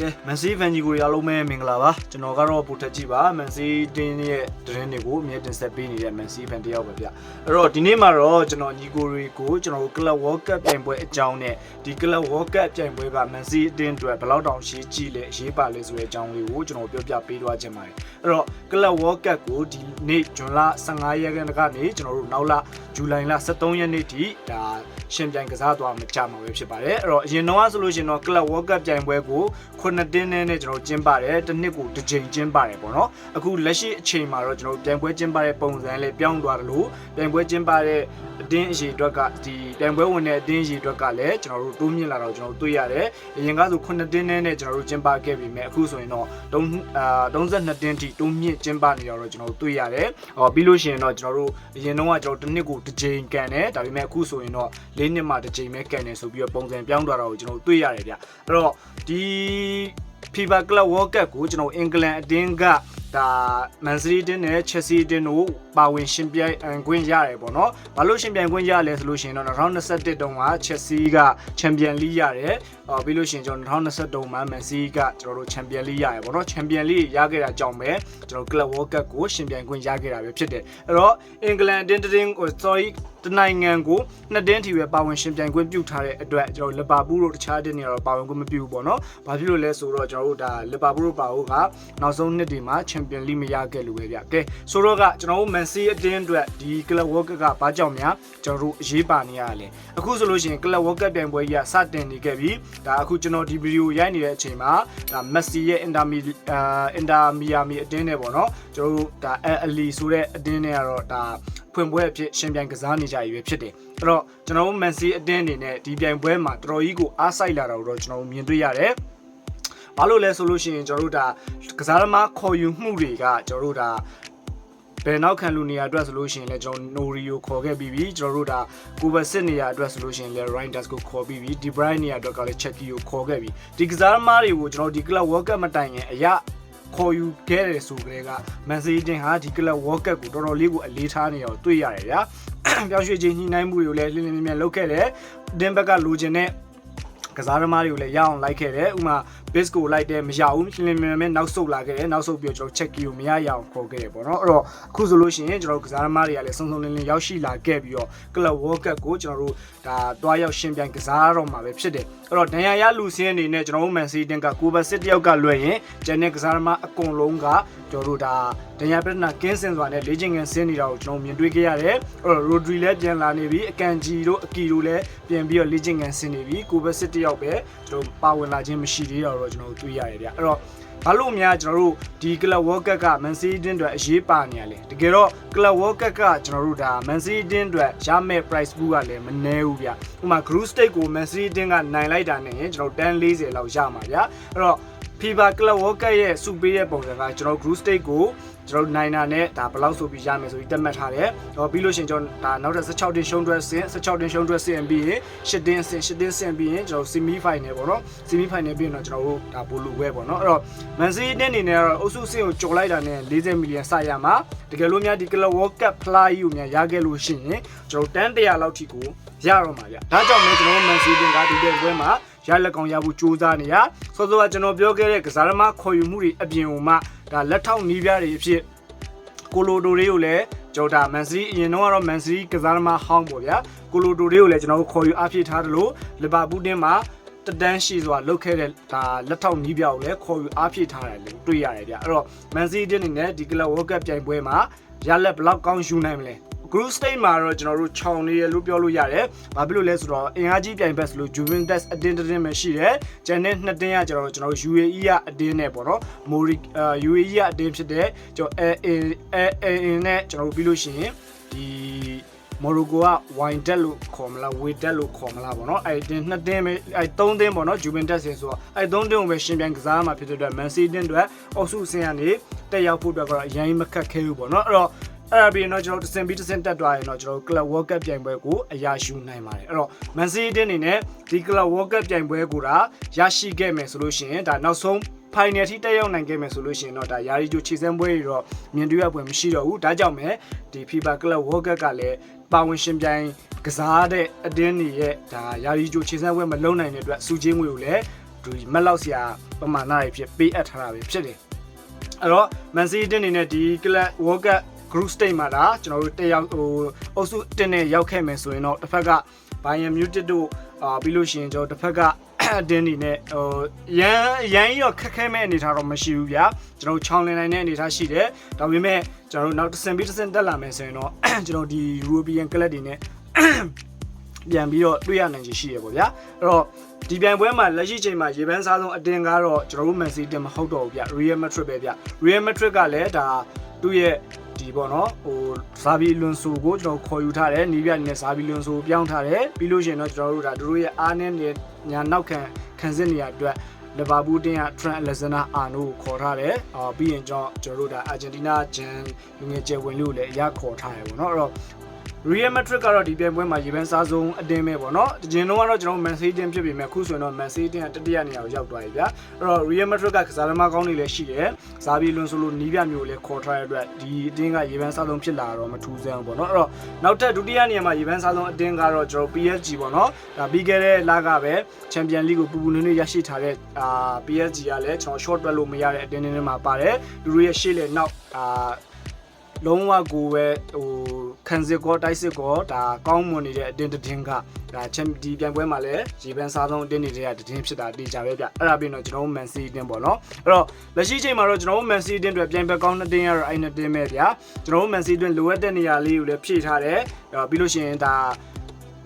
ကဲမန်စီဖန်ကြီးကိုအားလုံးပဲမင်္ဂလာပါကျွန်တော်ကတော့ပူထက်ကြီးပါမန်စီတင်းရဲ့သတင်းတွေကိုအမြဲတင်ဆက်ပေးနေတဲ့မန်စီဖန်တယောက်ပဲဗျအဲ့တော့ဒီနေ့မှာတော့ကျွန်တော်ညီကိုတွေကိုကျွန်တော်တို့ Club World Cup ပြိုင်ပွဲအကြောင်းနဲ့ဒီ Club World Cup ပြိုင်ပွဲကမန်စီအတင်းအတွက်ဘယ်လောက်တောင်ရှေးကြည့်လဲအရေးပါလဲဆိုတဲ့အကြောင်းလေးကိုကျွန်တော်ပြောပြပေးသွားခြင်းပါတယ်အဲ့တော့ Club World Cup ကိုဒီနေ့ဇွန်လ15ရက်ကနေကျွန်တော်တို့နောက်လဇူလိုင်လ23ရက်နေ့ထိဒါရှင်ပြိုင်ကစားသွားမှာကြာမှာပဲဖြစ်ပါတယ်အဲ့တော့အရင်တော့ဆိုလို့ရှိရင်တော့ Club World Cup ပြိုင်ပွဲကိုခုနှစ်တင်းနဲ့နဲ့ကျွန်တော်ကျင်းပါတယ်တစ်နှစ်ကိုတစ်ကြိမ်ကျင်းပါတယ်ပေါ့နော်အခုလက်ရှိအချိန်မှာတော့ကျွန်တော်ပြိုင်ပွဲကျင်းပတဲ့ပုံစံလေးပြောင်းသွားတယ်လို့ပြိုင်ပွဲကျင်းပတဲ့အတင်းအရေအတွက်ကဒီပြိုင်ပွဲဝင်တဲ့အတင်းအရေအတွက်ကလည်းကျွန်တော်တို့တိုးမြင့်လာတော့ကျွန်တော်တို့တွေ့ရတယ်အရင်ကဆိုခုနှစ်တင်းနဲ့နဲ့ကျွန်တော်တို့ကျင်းပခဲ့ပြီမဲ့အခုဆိုရင်တော့3အာ32တင်းထိတိုးမြင့်ကျင်းပနေတော့ကျွန်တော်တို့တွေ့ရတယ်ဟောပြီးလို့ရှိရင်တော့ကျွန်တော်တို့အရင်တော့ကကျွန်တော်တစ်နှစ်ကိုတစ်ကြိမ်ကန်တယ်ဒါပေမဲ့အခုဆိုရင်တော့၄နှစ်မှတစ်ကြိမ်ပဲကန်တယ်ဆိုပြီးတော့ပုံစံပြောင်းသွားတာကိုကျွန်တော်တို့တွေ့ရတယ်ဗျအဲ့တော့ ဒီ FIFA Club World Cup ကိုကျွန်တော်အင်္ဂလန်အတင်းက ဒါမန်စီးတင်းနဲ့ချက်စီးတင်းတို့ပါဝင်ရှင်ပြိုင်ခွင့်ရတယ်ပေါ့နော်။ဘာလို့ရှင်ပြိုင်ခွင့်ရလဲဆိုလို့ရှိရင်တော့2021တုန်းကချက်စီးကချန်ပီယံလိရတယ်။အော်ပြီးလို့ရှိရင်ကျွန်တော်2023မှာမန်စီးကကျွန်တော်တို့ချန်ပီယံလိရတယ်ပေါ့နော်။ချန်ပီယံလိရခဲ့တာကြောင့်ပဲကျွန်တော် Club World Cup ကိုရှင်ပြိုင်ခွင့်ရခဲ့တာပဲဖြစ်တယ်။အဲ့တော့အင်္ဂလန်အတင်းတင်းကို sorry တနိုင်ငံကိုနှစ်တင်းထီပဲပါဝင်ရှင်ပြိုင်ခွင့်ပြုထားတဲ့အတွက်ကျွန်တော်လီဗာပူးတို့တခြားတင်းတွေကတော့ပါဝင်ခွင့်မပြုဘူးပေါ့နော်။ဘာဖြစ်လို့လဲဆိုတော့ကျွန်တော်တို့ဒါလီဗာပူးတို့ပါဟုတ်ကနောက်ဆုံးနှစ်ဒီမှာချန်ပီယံလိမရခဲ့လို့ပဲဗျ။ကဲဆိုတော့ကကျွန်တော်တို့မန်စီအတင်းအတွက်ဒီကလပ်ဝေါ်ကပ်ကဘာကြောင့်များကျွန်တော်တို့အရေးပါနေရလဲ။အခုဆိုလို့ရှိရင်ကလပ်ဝေါ်ကပ်ပြိုင်ပွဲကြီးကစတင်နေခဲ့ပြီ။ဒါအခုကျွန်တော်ဒီဗီဒီယိုရိုက်နေတဲ့အချိန်မှာဒါမက်ဆီရဲ့အင်တာမီအာအင်တာမီယာမီအတင်းနဲ့ပေါ့နော်။ကျွန်တော်တို့ဒါအလီဆိုတဲ့အတင်းနဲ့ကတော့ဒါဖွင့်ပွဲအဖြစ်ရှင်ပြိုင်ကစားနေကြရည်ပဲဖြစ်တယ်။အဲ့တော့ကျွန်တော်တို့မန်စီအတင်းအနေနဲ့ဒီပြိုင်ပွဲမှာတော်တော်ကြီးကိုအားစိုက်လာတာကိုတော့ကျွန်တော်တို့မြင်တွေ့ရတယ်။ ဘာလို့လဲဆိုလို့ရှိရင်ကျွန်တော်တို့ဒါကစားသမားခေါ်ယူမှုတွေကကျွန်တော်တို့ဒါဘယ်နောက်ခံလူနေရာအတွက်ဆိုလို့ရှိရင်လည်းကျွန်တော်နိုရီကိုခေါ်ခဲ့ပြီးပြီကျွန်တော်တို့ဒါကိုဗစစ်နေရာအတွက်ဆိုလို့ရှိရင်လည်း Reinders ကိုခေါ်ပြီးပြီဒီ Brian နေရာအတွက်ကလည်း Chucky ကိုခေါ်ခဲ့ပြီဒီကစားသမားတွေကိုကျွန်တော်ဒီ Club World Cup မတိုင်ခင်အရာခေါ်ယူခဲ့တယ်ဆိုကြတဲ့ကမန်စီးတင်ဟာဒီ Club World Cup ကိုတော်တော်လေးကိုအလေးထားနေအောင်တွေ့ရတယ်ဗျာပြောင်းရွှေ့ခြင်းညှိနှိုင်းမှုတွေကိုလည်းလင်းလင်းမြမြလုပ်ခဲ့တယ်ဒင်ဘက်ကလိုချင်တဲ့ ကစားသမားတွေကိုလည်းရအောင်လိုက်ခဲ့တယ်ဥမာ base ကိုလိုက်တယ်မရဘူးလင်းလင်းမြမြနောက်ဆုတ်လာခဲ့တယ်နောက်ဆုတ်ပြီးတော့ကျွန်တော် check ကိုမရရအောင်ခေါ်ခဲ့တယ်ပေါ့နော်အဲ့တော့အခုဆိုလို့ရှိရင်ကျွန်တော်ကစားသမားတွေကလည်းစုံစုံလင်းလင်းရောက်ရှိလာခဲ့ပြီးတော့ Club World Cup ကိုကျွန်တော်တို့ဒါတွားရောက်ရှင်ပြိုင်ကစားတော့မှာပဲဖြစ်တယ်အဲ့တော့ဒဏ်ရာရလူစင်းအနေနဲ့ကျွန်တော်တို့ Man City တင်ကကိုဘစစ်တယောက်ကလွှဲရင်ကျန်တဲ့ကစားသမားအကုန်လုံးကကျွန်တော်တို့ဒါ ဒဏ်ရာပြဿနာကင်းစင်စွာနဲ့လေ့ကျင့်ခန်းဆင်းနေတာကိုကျွန်တော်မြင်တွေ့ခဲ့ရတယ်အဲ့တော့ Rodri လည်းပြန်လာနေပြီအကန်ဂျီတို့အကီတို့လည်းပြန်ပြီးတော့လေ့ကျင့်ခန်းဆင်းနေပြီကိုဘစစ်တယောက်ပဲကျွန်တော်ပါဝင်လာခြင်းမရှိသေးတော့တော့ကျွန်တော်တို့တွေ့ရတယ်ဗျအဲ့တော့ဘာလို့များကျွန်တော်တို့ဒီ Club World Cup က Man City အတွက်အရေးပါနေရလဲတကယ်တော့ Club World Cup ကကျွန်တော်တို့ဒါ Man City အတွက်ရမယ့် price pool ကလည်းမနည်းဘူးဗျဥပမာ Group Stage ကို Man City ကနိုင်လိုက်တာနဲ့ရင်ကျွန်တော်တန်း40လောက်ရမှာဗျအဲ့တော့ FIFA Club World Cup ရဲ့စုပေးတဲ့ပုံစံကကျွန်တော် Group Stage ကိုကျွန်တော်နိုင်တာနဲ့ဒါဘယ်လောက်ဆိုပြီးရမယ်ဆိုပြီးတက်မှတ်ထားတယ်။ဟောပြီးလို့ရှိရင်ကျွန်တော်ဒါနောက်ထပ်16တင်ရှုံးတွဲဆင်16တင်ရှုံးတွဲဆင်ပြီးရင်10တင်ဆင်10တင်ဆင်ပြီးရင်ကျွန်တော် semi final ပေါ့နော်။ semi final ပြီးရင်တော့ကျွန်တော်တို့ဒါဘိုလူဝဲပေါ့နော်။အဲ့တော့ Man City တဲ့အနေနဲ့ကတော့အုပ်စုဆင်ကိုကြော်လိုက်တာနဲ့40မီလီယံစရမှာတကယ်လို့များဒီ Club World Cup fly ကိုများရခဲ့လို့ရှိရင်ကျွန်တော်တန်း100လောက်ထိကိုရတော့မှာဗျ။ဒါကြောင့်လည်းကျွန်တော် Man City ကဒီတဲ့ပွဲမှာ ရလက်ကောင်ရဖို့ကြိုးစားနေရစောစောကကျွန်တော်ပြောခဲ့တဲ့ကစားသမားခေါ်ယူမှုတွေအပြင်ဟိုမှဒါလက်ထောက်နီးပြားတွေအဖြစ်ကိုလိုတိုတွေကိုလည်းကျွန်တော်ဒါမန်စီအရင်တော့ကတော့မန်စီကစားသမားဟောင်းပေါ့ဗျာကိုလိုတိုတွေကိုလည်းကျွန်တော်တို့ခေါ်ယူအားဖြည့်ထားတယ်လို့လီဗာပူးတင်းမှာတဒန်းရှိစွာလုတ်ခဲ့တဲ့ဒါလက်ထောက်နီးပြကိုလည်းခေါ်ယူအားဖြည့်ထားတယ်လို့တွေ့ရတယ်ဗျအဲ့တော့မန်စီတင်းနေနဲ့ဒီကလပ်ဝေါ်ကပ်ပြိုင်ပွဲမှာရလက်ဘလောက်ကောင်းယူနိုင်မလဲ group state မှာတော့ကျွန်တော်တို့ခြောင်နေရလို့ပြောလို့ရတယ်။ဘာဖြစ်လို့လဲဆိုတော့အင်အားကြီးပြိုင်ဘက်ဆိုလို့ Juventus အတင်းတင်းပဲရှိတယ်။ကျန်တဲ့နှစ်တင်းကကျွန်တော်တို့ကျွန်တော်တို့ UAE ကအတင်းနဲ့ပေါ့နော်။ Mori UAE ကအတင်းဖြစ်တဲ့ကျွန်တော်အဲအဲအဲနဲ့ကျွန်တော်တို့ပြီးလို့ရှိရင်ဒီမော်ရိုကိုက wine dead လို့ခေါ်မလား way dead လို့ခေါ်မလားပေါ့နော်အဲ့ဒီနှစ်တင်းပဲအဲ့သုံးတင်းပေါ့နော် Juventus ဆင်ဆိုတော့အဲ့သုံးတင်းကိုပဲရှင်ပြန်ကစားမှာဖြစ်တဲ့အတွက် Man City တင်းအတွက်အောက်စုဆင်ကနေတက်ရောက်ဖို့အတွက်ကတော့အရင်မခက်ခဲဘူးပေါ့နော်အဲ့တော့ အဲ့ဒါပြီးရင်တော့ကျွန်တော်တစင်ပြီးတစင်တက်သွားရင်တော့ကျွန်တော် Club World Cup ပြိုင်ပွဲကိုအရာယူနိုင်ပါတယ်အဲ့တော့ Man City အနေနဲ့ဒီ Club World Cup ပြိုင်ပွဲကိုဒါရရှိခဲ့မယ်ဆိုလို့ရှိရင်ဒါနောက်ဆုံး final ထိတက်ရောက်နိုင်ခဲ့မယ်ဆိုလို့ရှိရင်တော့ဒါယာရီဂျိုခြေစမ်းပွဲတွေတော့မြင်တွေ့ရပွဲမရှိတော့ဘူးဒါကြောင့်ပဲဒီ FIFA Club World Cup ကလည်းပါဝင်ရှင်ပြိုင်ကစားတဲ့အတင်းတွေရဲ့ဒါယာရီဂျိုခြေစမ်းပွဲမလုံနိုင်တဲ့အတွက်စုချင်းငွေကိုလည်းဒီမက်လောက်ဆရာပမာဏတွေဖြစ်ပေးအပ်ထားတာပဲဖြစ်တယ်အဲ့တော့ Man City တင်းနေနဲ့ဒီ Club World Cup Group Stage မှာဒါကျွန်တော်တို့တက်ရောက်ဟိုအုပ်စုတင်းနဲ့ရောက်ခဲ့မယ်ဆိုရင်တော့တစ်ဖက်က Bayern Munich တို့အာပြီးလို့ရှိရင်ကျွန်တော်တစ်ဖက်ကအတင်းနေနဲ့ဟိုရန်ရန်ရောခက်ခဲမဲ့အနေထားတော့မရှိဘူးဗျာကျွန်တော်တို့ချောင်းလင်နိုင်တဲ့အနေထားရှိတယ်ဒါပေမဲ့ကျွန်တော်တို့နောက်တစ်ဆင့်ပြီးတစ်ဆင့်တက်လာမယ်ဆိုရင်တော့ကျွန်တော်ဒီ European Club တွေနဲ့ပြန်ပြီးတော့တွေ့ရနိုင်ချေရှိရပေါ့ဗျာအဲ့တော့ဒီပြိုင်ပွဲမှာလက်ရှိချိန်မှာရေပန်းစားဆုံးအတင်းကားတော့ကျွန်တော်တို့ Man City မဟုတ်တော့ဘူးဗျ Real Madrid ပဲဗျ Real Madrid ကလည်းဒါသူ့ရဲ့ ဒီပေါ့နော်ဟိုဇာဘီလွန်ဆိုကိုကျွန်တော်ခေါ်ယူထားတယ်နီးပြအနေနဲ့ဇာဘီလွန်ဆိုပြောင်းထားတယ်ပြီးလို့ရှိရင်တော့ကျွန်တော်တို့ဒါသူတို့ရဲ့အားနည်းနေညာနောက်ခံခံစစ်နေရအတွက်လီဗာပူးတင်းက Trent Alexander-Arnold ကိုခေါ်ထားတယ်အာပြီးရင်ကျွန်တော်ကျွန်တော်တို့ဒါအာဂျင်တီးနားဂျန်လူငယ်ကျယ်ဝင်လို့လည်းအရခေါ်ထားတယ်ပေါ့နော်အဲ့တော့ Real Madrid ကတော့ဒီပြိုင်ပွဲမှာရေပန်းစားဆုံးအတင်းပဲပေါ့နော်။ဒီကျင်တော့ကတော့ကျွန်တော် Man City တင်းဖြစ်ပေမဲ့အခုဆိုရင်တော့ Man City ကတတိယနေရာကိုရောက်သွားပြီဗျာ။အဲ့တော့ Real Madrid ကကစားသမားကောင်းတွေလည်းရှိတယ်။ဇာဘီလွန်ဆိုလိုနီးပြမျိုးလည်းခေါ်ထားရတဲ့အတွက်ဒီအတင်းကရေပန်းစားဆုံးဖြစ်လာတော့မထူးဆန်းဘူးပေါ့နော်။အဲ့တော့နောက်ထပ်ဒုတိယနေရာမှာရေပန်းစားဆုံးအတင်းကတော့ကျွန်တော် PSG ပေါ့နော်။ဒါပြီးခဲ့တဲ့လကပဲ Champion League ကိုပူပူနွေးနွေးရရှိထားတဲ့အာ PSG ကလည်းကျွန်တော် short တွက်လို့မရတဲ့အတင်းတွေမှာပါတယ်။လူတွေရဲ့ရှေ့လေနောက်အာ လုံးဝကိုပဲဟိုခံစစ်ကောတိုက်စစ်ကောဒါကောင်းမွန်နေတဲ့အတင်းတင်းကဒါချန်ဒီပြိုင်ပွဲမှာလည်းရေပန်းစားဆုံးအတင်းနေတဲ့တင်းဖြစ်တာတေချာပဲဗျအဲ့ဒါပြီးတော့ကျွန်တော်တို့ Man City တင်းပေါ့နော်အဲ့တော့လက်ရှိချိန်မှာတော့ကျွန်တော်တို့ Man City တင်းတွေပြိုင်ပွဲကောင်းတဲ့တင်းရတော့အဲ့နှစ်တင်းပဲဗျကျွန်တော်တို့ Man City တင်းလိုအပ်တဲ့နေရာလေးကိုလည်းဖြည့်ထားတယ်ပြီးလို့ရှိရင်ဒါ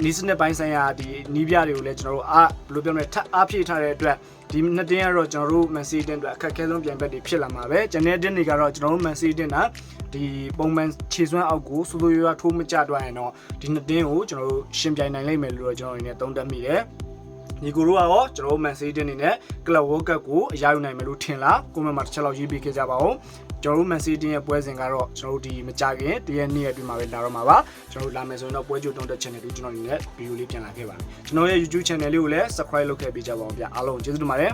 နီးစနစ်ပိုင်းဆိုင်ရာဒီနီးပြတွေကိုလည်းကျွန်တော်တို့အားဘယ်လိုပြောမလဲထပ်အားဖြည့်ထားတဲ့အတွက်ဒီနှစ်တင်းကတော့ကျွန်တော်တို့ Man City တင်းအတွက်အခက်အခဲဆုံးပြိုင်ပွဲတွေဖြစ်လာမှာပဲကျန်တဲ့တင်းတွေကတော့ကျွန်တော်တို့ Man City တင်းကဒီပုံမှန်ခြေစွမ်းအောက်ကိုစိုးစိုးရွားရွားထိုးမကျတော့ရင်တော့ဒီနှစ်တင်းကိုကျွန်တော်တို့ရှင်ပြိုင်နိုင်လိမ့်မယ်လို့တော့ကျွန်တော်အနေနဲ့သုံးသပ်မိတယ်ညီကိုတို့ကတော့ကျွန်တော်တို့ Man City တင်းနေနဲ့ Club World Cup ကိုအရယူနိုင်မယ်လို့ထင်လားကွန်မန့်မှာတစ်ချက်လောက်ရေးပေးခဲ့ကြပါဦး ကျွန်တော်တို့ Man City ရဲ့ပွဲစဉ်ကတော့ကျွန်တော်တို့ဒီမကြခင်တရက်နေ့ရက်အတွင်းမှာပဲလာတော့မှာပါကျွန်တော်တို့လာမယ်ဆိုရင်တော့ပွဲကြိုတုံးတဲ့ channel ကိုကျွန်တော်အနေနဲ့ဗီဒီယိုလေးပြန်လာခဲ့ပါတယ်ကျွန်တော်ရဲ့ YouTube channel လေးကိုလည်း subscribe လုပ်ခဲ့ပေးကြပါဦးဗျအားလုံးကျေးဇူးတင်ပါတယ်